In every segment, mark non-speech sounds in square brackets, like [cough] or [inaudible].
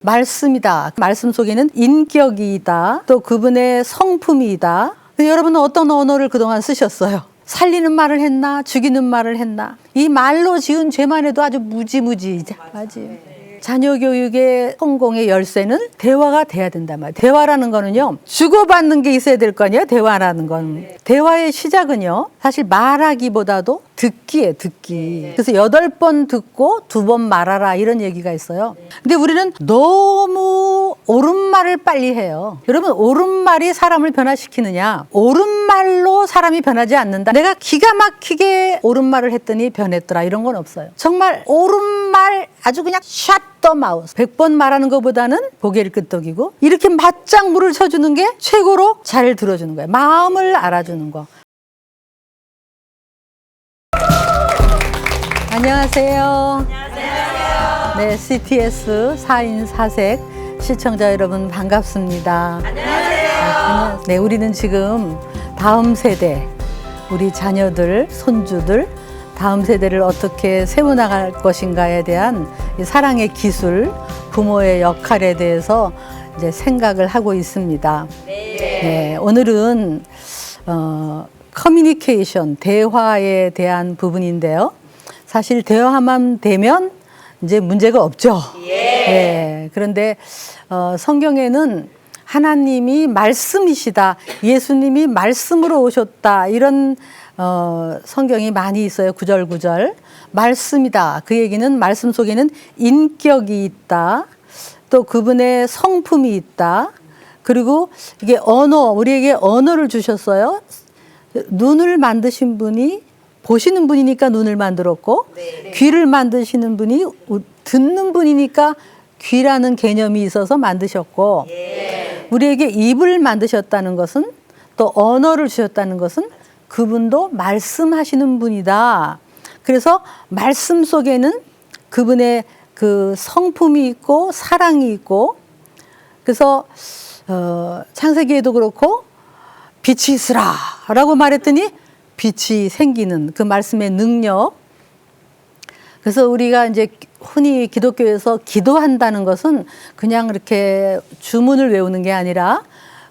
말씀이다. 말씀 속에는 인격이다. 또 그분의 성품이다. 여러분은 어떤 언어를 그동안 쓰셨어요? 살리는 말을 했나? 죽이는 말을 했나? 이 말로 지은 죄만 해도 아주 무지무지. 맞지? 자녀 교육의 성공의 열쇠는 대화가 돼야 된단 말이에요. 대화라는 거는요, 주고받는 게 있어야 될 거 아니에요? 대화라는 건. 대화의 시작은요, 사실 말하기보다도 듣기에 듣기. 그래서 여덟 번 듣고 두 번 말하라 이런 얘기가 있어요. 근데 우리는 너무 옳은 말을 빨리 해요. 여러분, 옳은 말이 사람을 변화시키느냐? 옳은 말로 사람이 변하지 않는다. 내가 기가 막히게 옳은 말을 했더니 변했더라. 이런 건 없어요. 정말 옳은 말 아주 그냥 샷 더 마우스. 100번 말하는 것보다는 고개를 끄덕이고 이렇게 맞장구를 쳐주는 게 최고로 잘 들어주는 거예요. 마음을 알아주는 거. 안녕하세요. 안녕하세요. 네, CTS 4인 4색 시청자 여러분 반갑습니다. 안녕하세요. 네, 우리는 지금 다음 세대, 우리 자녀들, 손주들, 다음 세대를 어떻게 세워나갈 것인가에 대한 이 사랑의 기술, 부모의 역할에 대해서 이제 생각을 하고 있습니다. 네, 오늘은 어, 커뮤니케이션, 대화에 대한 부분인데요. 사실 대화만 되면 이제 문제가 없죠. 예. 그런데 어, 성경에는 하나님이 말씀이시다, 예수님이 말씀으로 오셨다 이런 어, 성경이 많이 있어요. 구절구절 말씀이다. 그 얘기는 말씀 속에는 인격이 있다. 또 그분의 성품이 있다. 그리고 이게 언어, 우리에게 언어를 주셨어요. 눈을 만드신 분이 보시는 분이니까 눈을 만들었고 귀를 만드시는 분이 우- 듣는 분이니까 귀라는 개념이 있어서 만드셨고 우리에게 입을 만드셨다는 것은 또 언어를 주셨다는 것은 그분도 말씀하시는 분이다. 그래서 말씀 속에는 그분의 그 성품이 있고 사랑이 있고 그래서 어, 창세기에도 그렇고 빛이 있으라라고 말했더니 빛이 생기는 그 말씀의 능력. 그래서 우리가 이제 흔히 기독교에서 기도한다는 것은 그냥 이렇게 주문을 외우는 게 아니라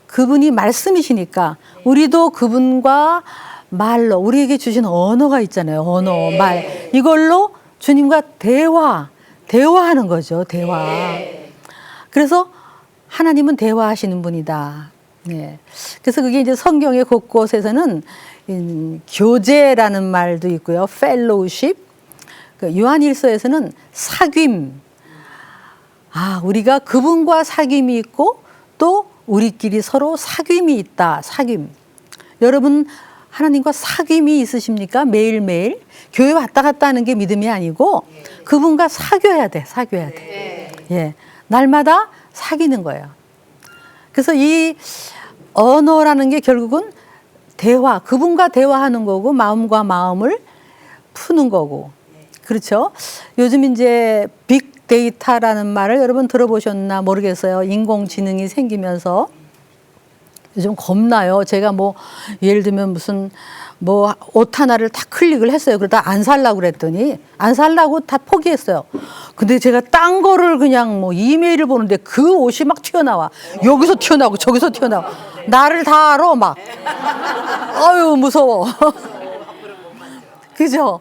그분이 말씀이시니까 우리도 그분과 말로 우리에게 주신 언어가 있잖아요. 언어, 말. 이걸로 주님과 대화, 대화하는 거죠. 대화. 그래서 하나님은 대화하시는 분이다. 네. 그래서 그게 이제 성경의 곳곳에서는 음, 교제라는 말도 있고요. 펠로우십. 그 요한일서에서는 사귐. 아, 우리가 그분과 사귐이 있고 또 우리끼리 서로 사귐이 있다. 사귐. 여러분 하나님과 사귐이 있으십니까? 매일매일 교회 왔다 갔다 하는 게 믿음이 아니고 그분과 사귀어야 돼. 사귀어야 돼. 예. 날마다 사귀는 거예요. 그래서 이 언어라는 게 결국은 대화, 그분과 대화하는 거고 마음과 마음을 푸는 거고. 그렇죠? 요즘 이제 빅데이터라는 말을 여러분 들어보셨나 모르겠어요. 인공지능이 생기면서 요즘 겁나요. 제가 뭐 예를 들면 무슨 뭐 옷 하나를 다 클릭을 했어요. 그러다 안 살라고 그랬더니 안 살라고 다 포기했어요. 근데 제가 딴 거를 그냥 뭐 이메일을 보는데 그 옷이 막 튀어나와. 여기서 튀어나오고 저기서 튀어나와. 나를 다 알아 막. 아유 무서워. [laughs] 그죠?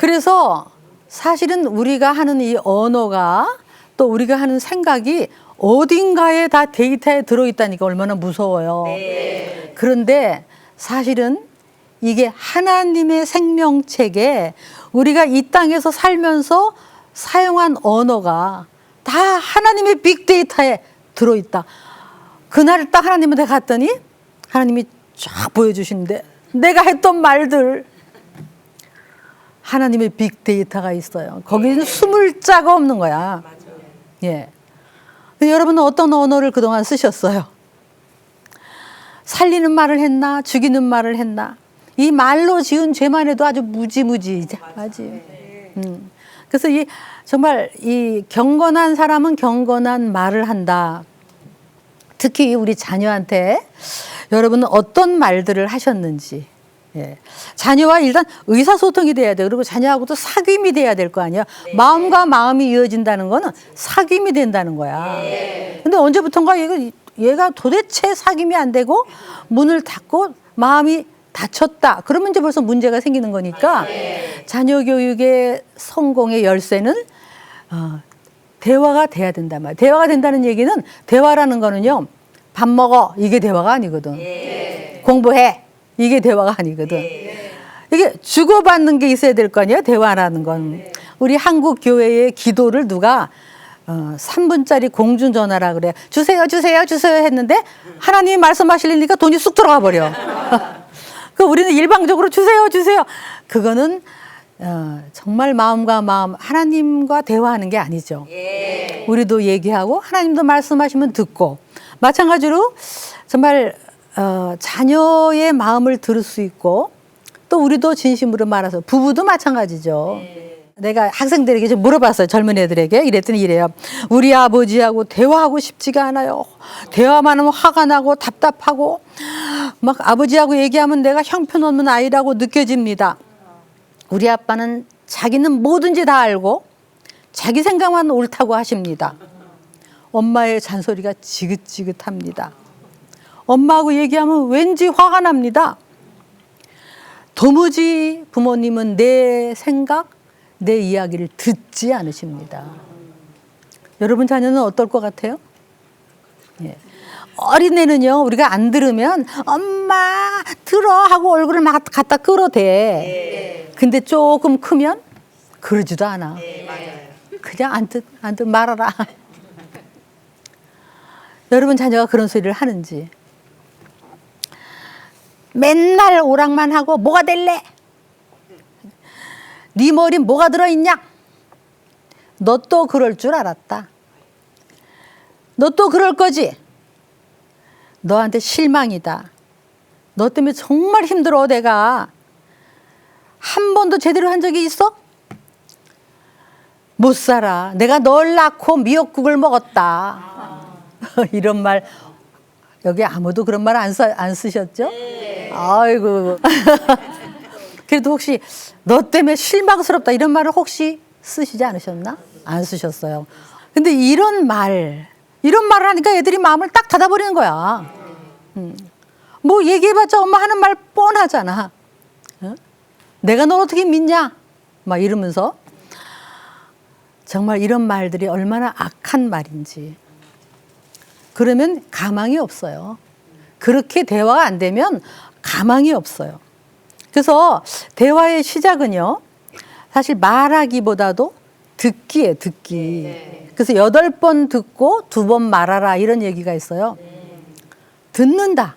그래서 사실은 우리가 하는 이 언어가 또 우리가 하는 생각이 어딘가에 다 데이터에 들어있다니까 얼마나 무서워요. 그런데 사실은 이게 하나님의 생명책에 우리가 이 땅에서 살면서 사용한 언어가 다 하나님의 빅데이터에 들어있다. 그날 딱 하나님한테 갔더니 하나님이 쫙 보여주시는데 내가 했던 말들 하나님의 빅데이터가 있어요. 거기는 숨을 자가 없는 거야. 예. 여러분은 어떤 언어를 그동안 쓰셨어요? 살리는 말을 했나? 죽이는 말을 했나? 이 말로 지은 죄만 해도 아주 무지무지. 맞지? 음. 그래서 이 정말 이 경건한 사람은 경건한 말을 한다. 특히 우리 자녀한테 여러분은 어떤 말들을 하셨는지 예. 자녀와 일단 의사소통이 돼야 돼. 그리고 자녀하고도 사귐이 돼야 될 거 아니야. 마음과 마음이 이어진다는 거는 사귐이 된다는 거야. 근데 언제부턴가 얘가, 얘가 도대체 사귐이 안 되고 문을 닫고 마음이 닫혔다. 그러면 이제 벌써 문제가 생기는 거니까 자녀 교육의 성공의 열쇠는 어, 대화가 돼야 된단 말이야. 대화가 된다는 얘기는 대화라는 거는요. 밥 먹어. 이게 대화가 아니거든. 공부해. 이게 대화가 아니거든. 이게 주고받는 게 있어야 될 거 아니에요? 대화라는 건. 우리 한국 교회의 기도를 누가 어, 3분짜리 공중전화라 그래. 주세요, 주세요, 주세요 했는데 하나님이 말씀하시려니까 돈이 쑥 들어가 버려. [laughs] 그 우리는 일방적으로 주세요, 주세요. 그거는 어, 정말 마음과 마음 하나님과 대화하는 게 아니죠. 우리도 얘기하고 하나님도 말씀하시면 듣고 마찬가지로 정말 어, 자녀의 마음을 들을 수 있고 또 우리도 진심으로 말해서 부부도 마찬가지죠. 내가 학생들에게 좀 물어봤어요. 젊은 애들에게. 이랬더니 이래요. 우리 아버지하고 대화하고 싶지가 않아요. 대화만 하면 화가 나고 답답하고 막 아버지하고 얘기하면 내가 형편없는 아이라고 느껴집니다. 우리 아빠는 자기는 뭐든지 다 알고 자기 생각만 옳다고 하십니다. 엄마의 잔소리가 지긋지긋합니다. 엄마하고 얘기하면 왠지 화가 납니다. 도무지 부모님은 내 생각, 내 이야기를 듣지 않으십니다. 여러분 자녀는 어떨 것 같아요? 예. 어린애는요, 우리가 안 들으면 엄마 들어 하고 얼굴을 막 갖다 끌어대. 근데 조금 크면 그러지도 않아. 그냥 안 듣, 안 듣, 말아라. [laughs] 여러분 자녀가 그런 소리를 하는지. 맨날 오락만 하고 뭐가 될래? 네 머리 뭐가 들어있냐? 너 또 그럴 줄 알았다. 너 또 그럴 거지? 너한테 실망이다. 너 때문에 정말 힘들어 내가. 한 번도 제대로 한 적이 있어? 못 살아. 내가 널 낳고 미역국을 먹었다. [laughs] 이런 말 여기 아무도 그런 말안안 쓰셨죠? 아이고. [laughs] 그래도 혹시 너 때문에 실망스럽다 이런 말을 혹시 쓰시지 않으셨나? 안 쓰셨어요. 근데 이런 말, 이런 말을 하니까 애들이 마음을 딱 닫아버리는 거야. 음. 뭐 얘기해봤자 엄마 하는 말 뻔하잖아. 어? 내가 널 어떻게 믿냐? 막 이러면서 정말 이런 말들이 얼마나 악한 말인지. 그러면 가망이 없어요. 그렇게 대화가 안 되면 가망이 없어요. 그래서 대화의 시작은요, 사실 말하기보다도 듣기에 듣기. 그래서 여덟 번 듣고 두 번 말하라 이런 얘기가 있어요. 듣는다.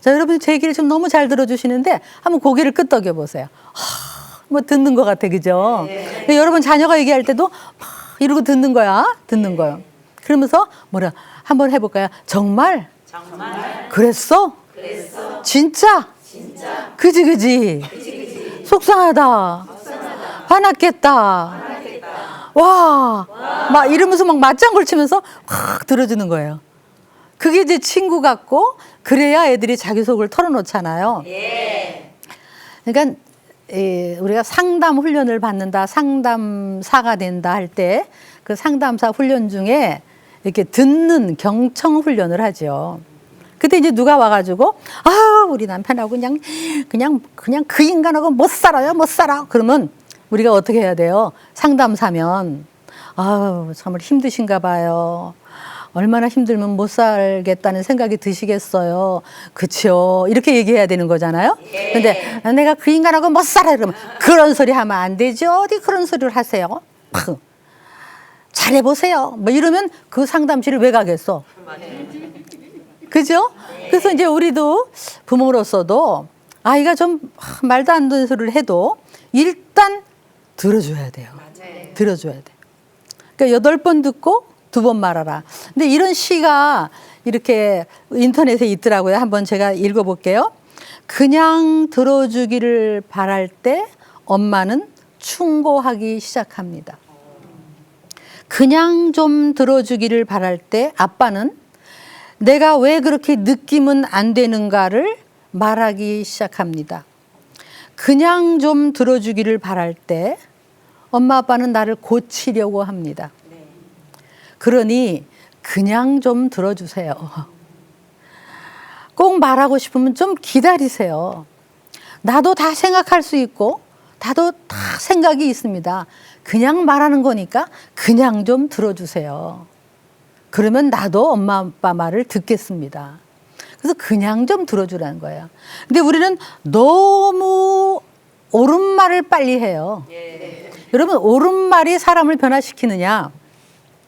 자, 여러분 제 얘기를 좀 너무 잘 들어주시는데 한번 고개를 끄덕여 보세요. 하, 뭐 듣는 것 같아, 그죠? 근데 여러분 자녀가 얘기할 때도 막 이러고 듣는 거야, 듣는 거요. 그러면서 뭐라 한번 해볼까요? 정말? 정말. 그랬어? 그랬어. 진짜? 진짜. 그지 그지. 속상하다. 화났겠다. 와. 막 이러면서 막 맞장구 치면서 확 들어주는 거예요. 그게 이제 친구 같고 그래야 애들이 자기 속을 털어놓잖아요. 그러니까 에, 우리가 상담 훈련을 받는다, 상담사가 된다 할 때 그 상담사 훈련 중에 이렇게 듣는 경청 훈련을 하죠. 그때 이제 누가 와가지고 아 우리 남편하고 그냥 그냥 그냥 그 인간하고 못 살아요, 못 살아. 그러면 우리가 어떻게 해야 돼요? 상담사면 아우 정말 힘드신가 봐요. 얼마나 힘들면 못 살겠다는 생각이 드시겠어요. 그쵸? 이렇게 얘기해야 되는 거잖아요. 근데 내가 그 인간하고 못 살아 그러면 그런 소리 하면 안 되죠. 어디 그런 소리를 하세요? 크. 잘해보세요. 뭐 이러면 그 상담실을 왜 가겠어? 그죠? 그래서 이제 우리도 부모로서도 아이가 좀 아, 말도 안 되는 소리를 해도 일단 들어줘야 돼요. 들어줘야 돼. 그러니까 여덟 번 듣고 두 번 말하라. 근데 이런 시가 이렇게 인터넷에 있더라고요. 한번 제가 읽어볼게요. 그냥 들어주기를 바랄 때 엄마는 충고하기 시작합니다. 그냥 좀 들어주기를 바랄 때 아빠는 내가 왜 그렇게 느낌은 안 되는가를 말하기 시작합니다. 그냥 좀 들어주기를 바랄 때 엄마 아빠는 나를 고치려고 합니다. 그러니 그냥 좀 들어주세요. 꼭 말하고 싶으면 좀 기다리세요. 나도 다 생각할 수 있고, 나도 다 생각이 있습니다. 그냥 말하는 거니까 그냥 좀 들어주세요. 그러면 나도 엄마 아빠 말을 듣겠습니다. 그래서 그냥 좀 들어주라는 거예요. 근데 우리는 너무 옳은 말을 빨리 해요. 여러분, 옳은 말이 사람을 변화시키느냐?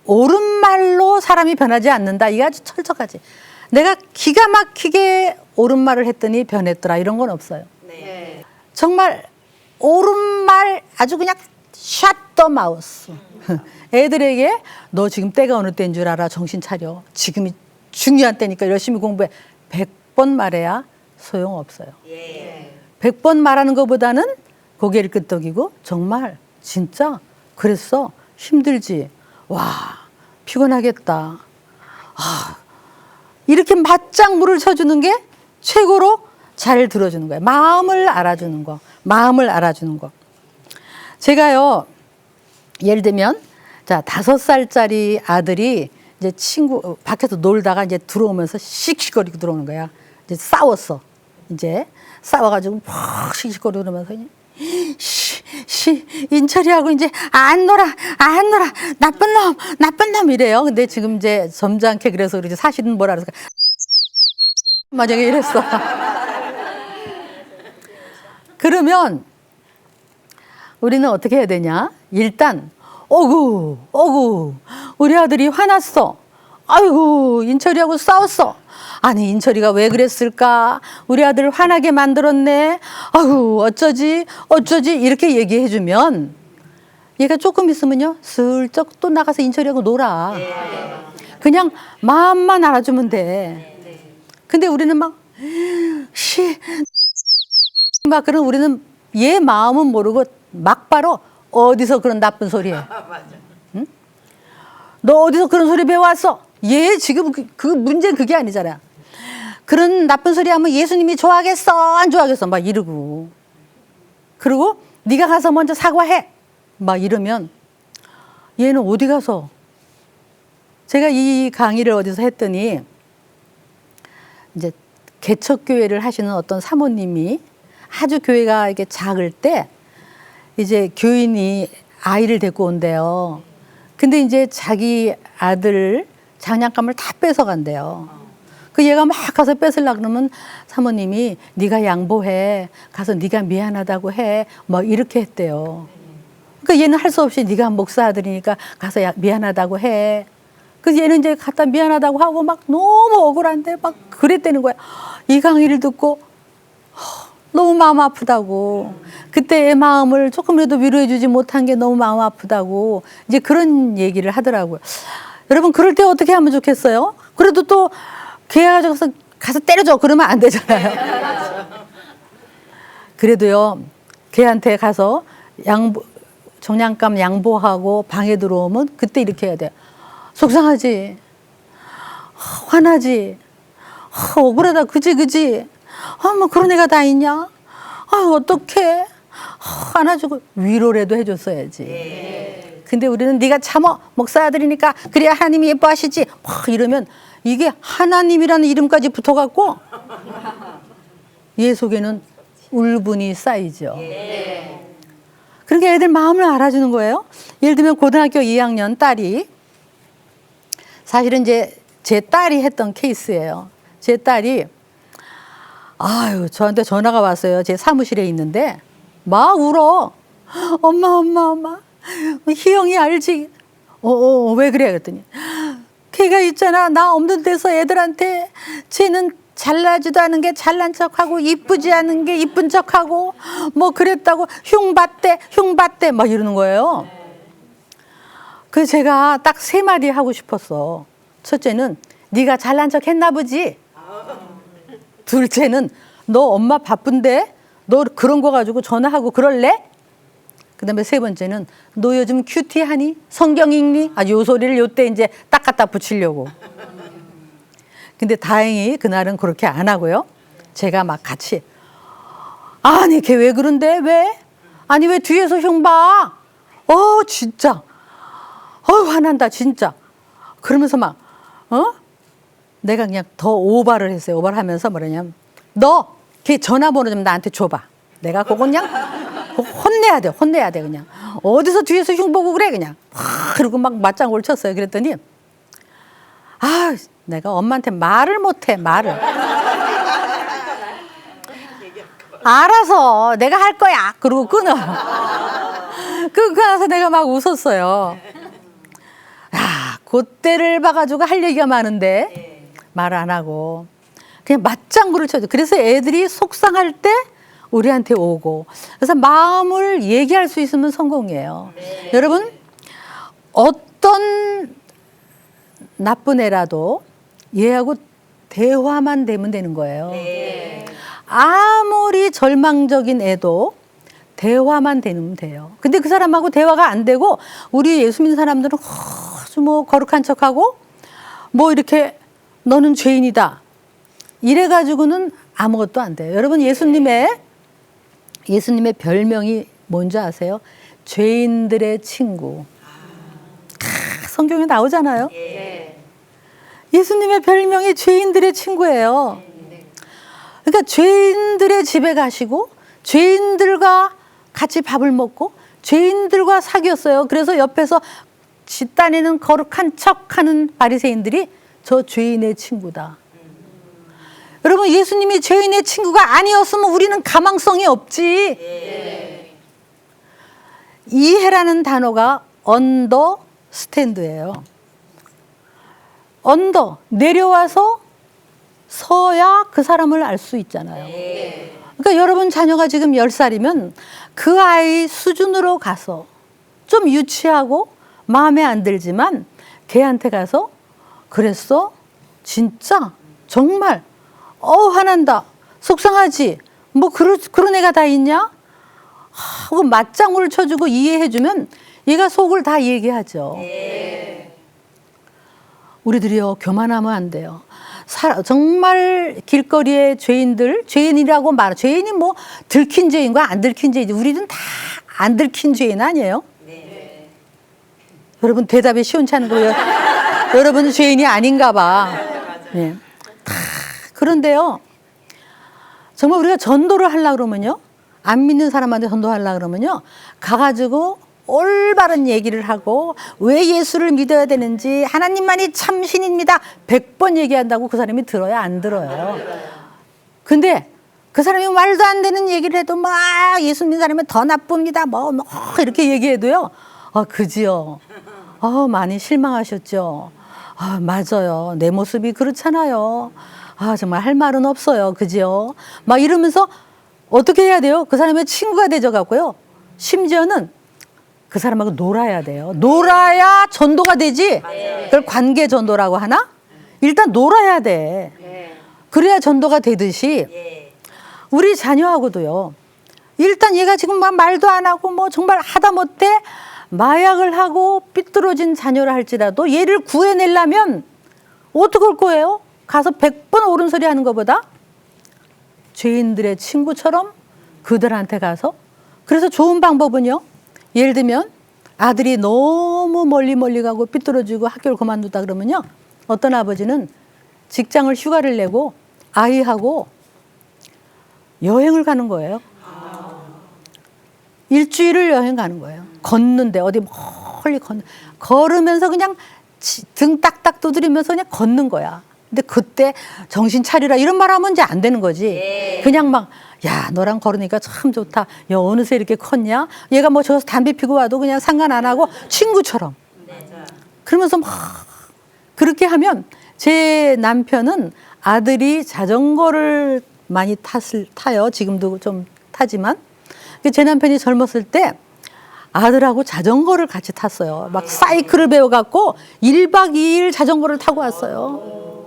옳은 말로 사람이 변하지 않는다. 이게 아주 철저하지. 내가 기가 막히게 옳은 말을 했더니 변했더라. 이런 건 없어요. 정말 옳은 말 아주 그냥 샷더 마우스. 애들에게 너 지금 때가 어느 때인 줄 알아. 정신 차려. 지금이 중요한 때니까 열심히 공부해. 100번 말해야 소용없어요. 100번 말하는 것보다는 고개를 끄덕이고 정말 진짜 그랬어. 힘들지. 와, 피곤하겠다. 아, 이렇게 맞짱 물을 쳐주는 게 최고로 잘 들어주는 거예요. 마음을 알아주는 거. 마음을 알아주는 거. 제가요, 예를 들면, 자, 다섯 살짜리 아들이 이제 친구, 어, 밖에서 놀다가 이제 들어오면서 씩씩거리고 들어오는 거야. 이제 싸웠어. 이제 싸워가지고 푹 씩씩거리고 그러면서 씨, 씨, 인철이하고 이제 안 놀아, 안 놀아, 나쁜 놈, 나쁜 놈 이래요. 근데 지금 이제 점잖게 그래서 그러지 사실은 뭐라 그럴까. 만약에 이랬어. [laughs] 그러면 우리는 어떻게 해야 되냐? 일단, 어구, 어구, 우리 아들이 화났어. 아이고, 인철이하고 싸웠어. 아니, 인철이가 왜 그랬을까? 우리 아들 화나게 만들었네. 아이고, 어쩌지, 어쩌지, 이렇게 얘기해 주면 얘가 조금 있으면요, 슬쩍 또 나가서 인철이하고 놀아. 그냥 마음만 알아주면 돼. 근데 우리는 막, 시, 막 그런 우리는 얘 마음은 모르고 막바로 어디서 그런 나쁜 소리 해. [laughs] 응? 너 어디서 그런 소리 배워왔어? 얘 지금 그, 그 문제는 그게 아니잖아. 그런 나쁜 소리 하면 예수님이 좋아하겠어? 안 좋아하겠어? 막 이러고. 그리고 네가 가서 먼저 사과해. 막 이러면 얘는 어디 가서 제가 이 강의를 어디서 했더니 이제 개척교회를 하시는 어떤 사모님이 아주 교회가 이렇게 작을 때 이제 교인이 아이를 데리고 온대요. 근데 이제 자기 아들 장난감을 다 뺏어간대요. 그 얘가 막 가서 뺏으려 그러면 사모님이 네가 양보해 가서 네가 미안하다고 해 뭐 이렇게 했대요. 그러니까 얘는 할 수 없이 네가 목사 아들이니까 가서 야- 미안하다고 해. 그래서 얘는 이제 갖다 미안하다고 하고 막 너무 억울한데 막 그랬다는 거야. 이 강의를 듣고 허, 너무 마음 아프다고. 그때 애 마음을 조금이라도 위로해주지 못한 게 너무 마음 아프다고. 이제 그런 얘기를 하더라고요. 여러분 그럴 때 어떻게 하면 좋겠어요? 그래도 또 걔가 가서 가서 때려줘 그러면 안 되잖아요. [laughs] 그래도요 걔한테 가서 양보 정량감 양보하고 방에 들어오면 그때 이렇게 해야 돼. 속상하지. 화나지. 아, 억울하다. 그지, 그지. 아, 뭐 그런 애가 다 있냐? 아, 어떡해. 아, 안아주고 위로라도 해줬어야지. 근데 우리는 네가 참어. 목사 아들이니까 그래야 하나님이 예뻐하시지. 막 이러면 이게 하나님이라는 이름까지 붙어갖고 얘 속에는 울분이 쌓이죠. 그러니까 애들 마음을 알아주는 거예요. 예를 들면 고등학교 2학년 딸이 사실은 이제 제 딸이 했던 케이스예요. 제 딸이 아유 저한테 전화가 왔어요. 제 사무실에 있는데 막 울어. 엄마 엄마 엄마 희영이 알지? 어 어 왜 그래 그랬더니 걔가 있잖아 나 없는 데서 애들한테 쟤는 잘나지도 않은 게 잘난 척하고 이쁘지 않은 게 이쁜 척하고 뭐 그랬다고 흉봤대 흉봤대 막 이러는 거예요. 그 제가 딱 세 마디 하고 싶었어. 첫째는 네가 잘난 척 했나 보지. 둘째는 너 엄마 바쁜데 너 그런 거 가지고 전화하고 그럴래? 그다음에 세 번째는 너 요즘 큐티하니? 성경 읽니? 아, 요 소리를 요때 이제 딱 갖다 붙이려고. 근데 다행히 그날은 그렇게 안 하고요. 제가 막 같이 아니 걔 왜 그런데 왜? 아니 왜 뒤에서 흉 봐? 어 진짜. 어 화난다 진짜. 그러면서 막 어? 내가 그냥 더 오바를 했어요. 오바를 하면서 뭐냐면 너 걔 전화번호 좀 나한테 줘봐. 내가 그거 그냥 혼내야 돼. 혼내야 돼 그냥. 어디서 뒤에서 흉 보고 그래 그냥. 하, 그리고 막 맞장구를 쳤어요. 그랬더니 아 내가 엄마한테 말을 못해 말을. 알아서 내가 할 거야. 그러고 끊어. 그, 그 나서 내가 막 웃었어요. 야, 그때를 봐가지고 할 얘기가 많은데 말 안 하고 그냥 맞장구를 쳐줘. 그래서 애들이 속상할 때 우리한테 오고 그래서 마음을 얘기할 수 있으면 성공이에요. 여러분 어떤 나쁜 애라도 얘하고 대화만 되면 되는 거예요. 아무리 절망적인 애도 대화만 되면 돼요. 근데 그 사람하고 대화가 안 되고 우리 예수 믿는 사람들은 아주 뭐 거룩한 척하고 뭐 이렇게 너는 죄인이다. 이래 가지고는 아무것도 안 돼요. 여러분 예수님의 예수님의 별명이 뭔지 아세요? 죄인들의 친구. 아, 성경에 나오잖아요. 예수님의 별명이 죄인들의 친구예요. 그러니까 죄인들의 집에 가시고 죄인들과 같이 밥을 먹고 죄인들과 사귀었어요. 그래서 옆에서 집단에는 거룩한 척하는 바리새인들이 저 죄인의 친구다. 여러분 예수님이 죄인의 친구가 아니었으면 우리는 가망성이 없지. 이해라는 단어가 언더 스탠드예요. 언더 내려와서 서야 그 사람을 알 수 있잖아요. 그러니까 여러분 자녀가 지금 10살이면 그 아이 수준으로 가서 좀 유치하고 마음에 안 들지만 걔한테 가서 그랬어? 진짜? 정말? 어, 화난다. 속상하지? 뭐 그런, 그런 애가 다 있냐? 하고 맞장구를 쳐주고 이해해주면 얘가 속을 다 얘기하죠. 우리들이요 교만하면 안 돼요. 사- 정말 길거리의 죄인들 죄인이라고 말 죄인이 뭐 들킨 죄인과 안 들킨 죄인 우리는 다 안 들킨 죄인 아니에요? 여러분 대답이 시원치 않은 거예요. 여러분은 죄인이 아닌가 봐. 네. 다 그런데요. 정말 우리가 전도를 하려 그러면요. 안 믿는 사람한테 전도하려 그러면요. 가가지고 올바른 얘기를 하고 왜 예수를 믿어야 되는지 하나님만이 참 신입니다. 100번 얘기한다고 그 사람이 들어야 안 들어요. 근데 그 사람이 말도 안 되는 얘기를 해도 막 예수 믿는 사람은 더 나쁩니다. 뭐, 뭐 이렇게 얘기해도요. 아, 그지요. 아, 많이 실망하셨죠. 아, 맞아요. 내 모습이 그렇잖아요. 아, 정말 할 말은 없어요. 그지요. 막 이러면서 어떻게 해야 돼요? 그 사람의 친구가 되져 갖고요. 심지어는 그 사람하고 놀아야 돼요. 놀아야 전도가 되지. 그걸 관계 전도라고 하나? 일단 놀아야 돼. 그래야 전도가 되듯이 우리 자녀하고도요. 일단 얘가 지금 막 말도 안 하고 뭐 정말 하다 못해 마약을 하고 삐뚤어진 자녀를 할지라도 얘를 구해내려면 어떻게 할 거예요? 가서 100번 옳은 소리 하는 것보다 죄인들의 친구처럼 그들한테 가서 그래서 좋은 방법은요. 예를 들면 아들이 너무 멀리 멀리 가고 삐뚤어지고 학교를 그만두다 그러면요. 어떤 아버지는 직장을 휴가를 내고 아이하고 여행을 가는 거예요. 일주일을 여행 가는 거예요. 걷는데 어디 멀리 걷 걸으면서 그냥 지- 등 딱딱 두드리면서 그냥 걷는 거야. 근데 그때 정신 차리라 이런 말 하면 이제 안 되는 거지. 그냥 막, 야, 너랑 걸으니까 참 좋다. 야, 어느새 이렇게 컸냐? 얘가 뭐 저기서 담배 피고 와도 그냥 상관 안 하고 친구처럼. 그러면서 막 그렇게 하면 제 남편은 아들이 자전거를 많이 탔을, 타요. 지금도 좀 타지만. 근데 제 남편이 젊었을 때 아들하고 자전거를 같이 탔어요. 막 사이클을 배워갖고 1박 2일 자전거를 타고 왔어요.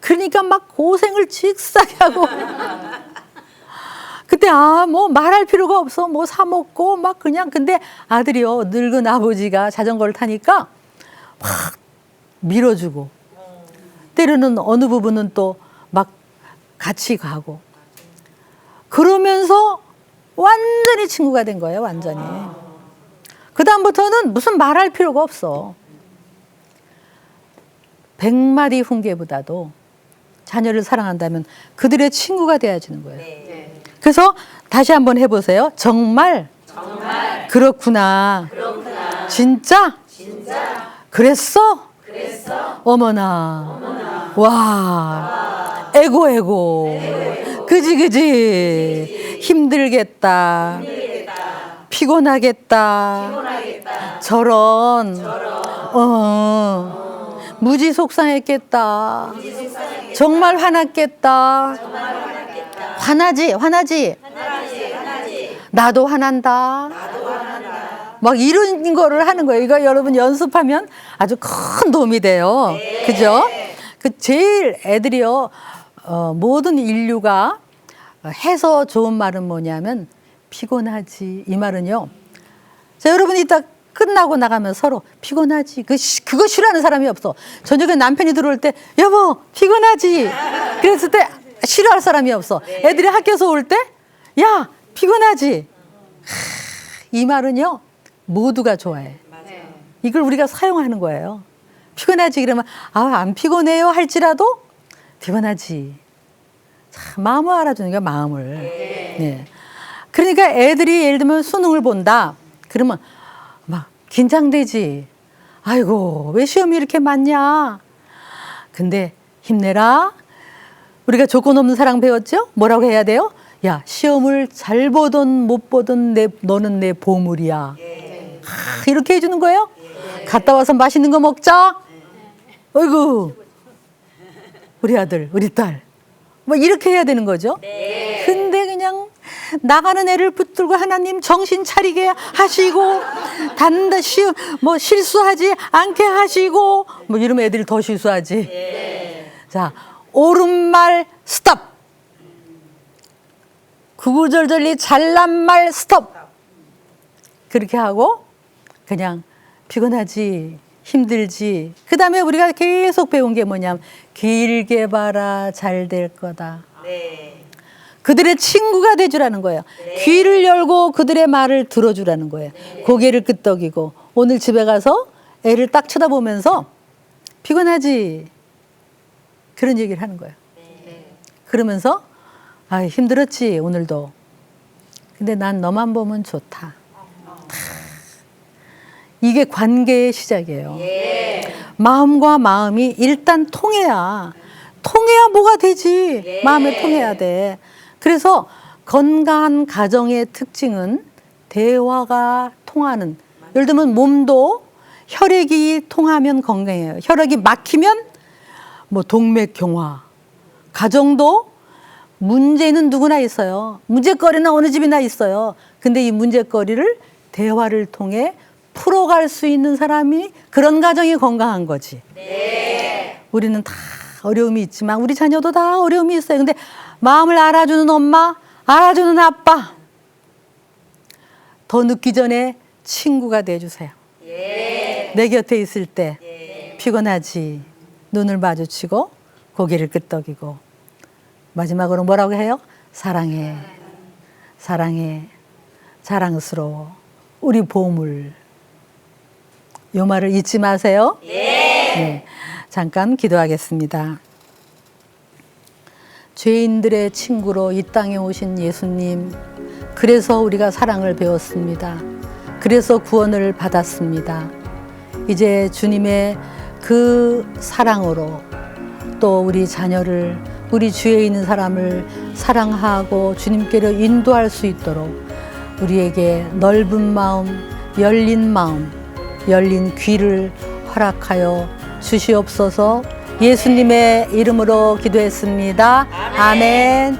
그러니까 막 고생을 직사게 하고. 그때 아, 뭐 말할 필요가 없어. 뭐 사 먹고 막 그냥. 근데 아들이요. 늙은 아버지가 자전거를 타니까 막 밀어주고. 때로는 어느 부분은 또 막 같이 가고. 그러면서 완전히 친구가 된 거예요, 완전히. 그다음부터는 무슨 말할 필요가 없어. 백마디 훈계보다도 자녀를 사랑한다면 그들의 친구가 되어지는 거예요. 그래서 다시 한번 해보세요. 정말, 그렇구나. 진짜? 그랬어? 어머나. 와. 에고, 에고. 그지, 그지. 힘들겠다. 피곤하겠다. 저런. 어. 무지 속상했겠다. 정말 화났겠다. 화나지, 화나지. 나도 화난다. 막 이런 거를 하는 거예요. 이거 여러분 연습하면 아주 큰 도움이 돼요. 그죠? 그 제일 애들이요, 어, 모든 인류가 해서 좋은 말은 뭐냐면 피곤하지. 이 말은요. 자, 여러분 이따 끝나고 나가면 서로 피곤하지. 그, 시- 그거 싫어하는 사람이 없어. 저녁에 남편이 들어올 때 여보, 피곤하지. 그랬을 때 싫어할 사람이 없어. 애들이 학교에서 올 때 야, 피곤하지. 이 말은요 모두가 좋아해. 이걸 우리가 사용하는 거예요. 피곤하지 그러면 아 안 피곤해요 할지라도 피곤하지. 참 마음을 알아주는 게 마음을. 네. 그러니까 애들이 예를 들면 수능을 본다. 그러면 막 긴장되지. 아이고 왜 시험이 이렇게 많냐. 근데 힘내라. 우리가 조건 없는 사랑 배웠죠? 뭐라고 해야 돼요? 야, 시험을 잘 보든 못 보든 내, 너는 내 보물이야. 하, 이렇게 해주는 거예요? 갔다 와서 맛있는 거 먹자. 어이구, 우리 아들, 우리 딸. 뭐 이렇게 해야 되는 거죠? 근데 그냥 나가는 애를 붙들고 하나님 정신 차리게 하시고 단다 시, 뭐 실수하지 않게 하시고 뭐 이러면 애들이 더 실수하지. 자, 옳은 말 스톱. 구구절절히 잘난 말 스톱. 그렇게 하고 그냥 피곤하지 힘들지. 그 다음에 우리가 계속 배운 게 뭐냐면 길게 봐라 잘 될 거다. 그들의 친구가 돼주라는 거예요. 귀를 열고 그들의 말을 들어주라는 거예요. 고개를 끄덕이고 오늘 집에 가서 애를 딱 쳐다보면서 피곤하지 그런 얘기를 하는 거예요. 그러면서 아 힘들었지 오늘도. 근데 난 너만 보면 좋다. 이게 관계의 시작이에요. 마음과 마음이 일단 통해야 통해야 뭐가 되지. 마음에 통해야 돼. 그래서 건강한 가정의 특징은 대화가 통하는. 예를 들면 몸도 혈액이 통하면 건강해요. 혈액이 막히면 뭐 동맥경화. 가정도 문제는 누구나 있어요. 문제거리는 어느 집이나 있어요. 근데 이 문제거리를 대화를 통해 풀어갈 수 있는 사람이 그런 가정이 건강한 거지. 우리는 다 어려움이 있지만 우리 자녀도 다 어려움이 있어요. 근데 마음을 알아주는 엄마, 알아주는 아빠 더 늦기 전에 친구가 돼주세요. 내 곁에 있을 때 피곤하지 눈을 마주치고 고개를 끄덕이고 마지막으로 뭐라고 해요? 사랑해, 사랑해, 자랑스러워, 우리 보물. 요 말을 잊지 마세요. 네. 잠깐 기도하겠습니다. 죄인들의 친구로 이 땅에 오신 예수님, 그래서 우리가 사랑을 배웠습니다. 그래서 구원을 받았습니다. 이제 주님의 그 사랑으로 또 우리 자녀를 우리 주위에 있는 사람을 사랑하고 주님께로 인도할 수 있도록 우리에게 넓은 마음, 열린 마음, 열린 귀를 허락하여 주시옵소서 예수님의 이름으로 기도했습니다. 아멘.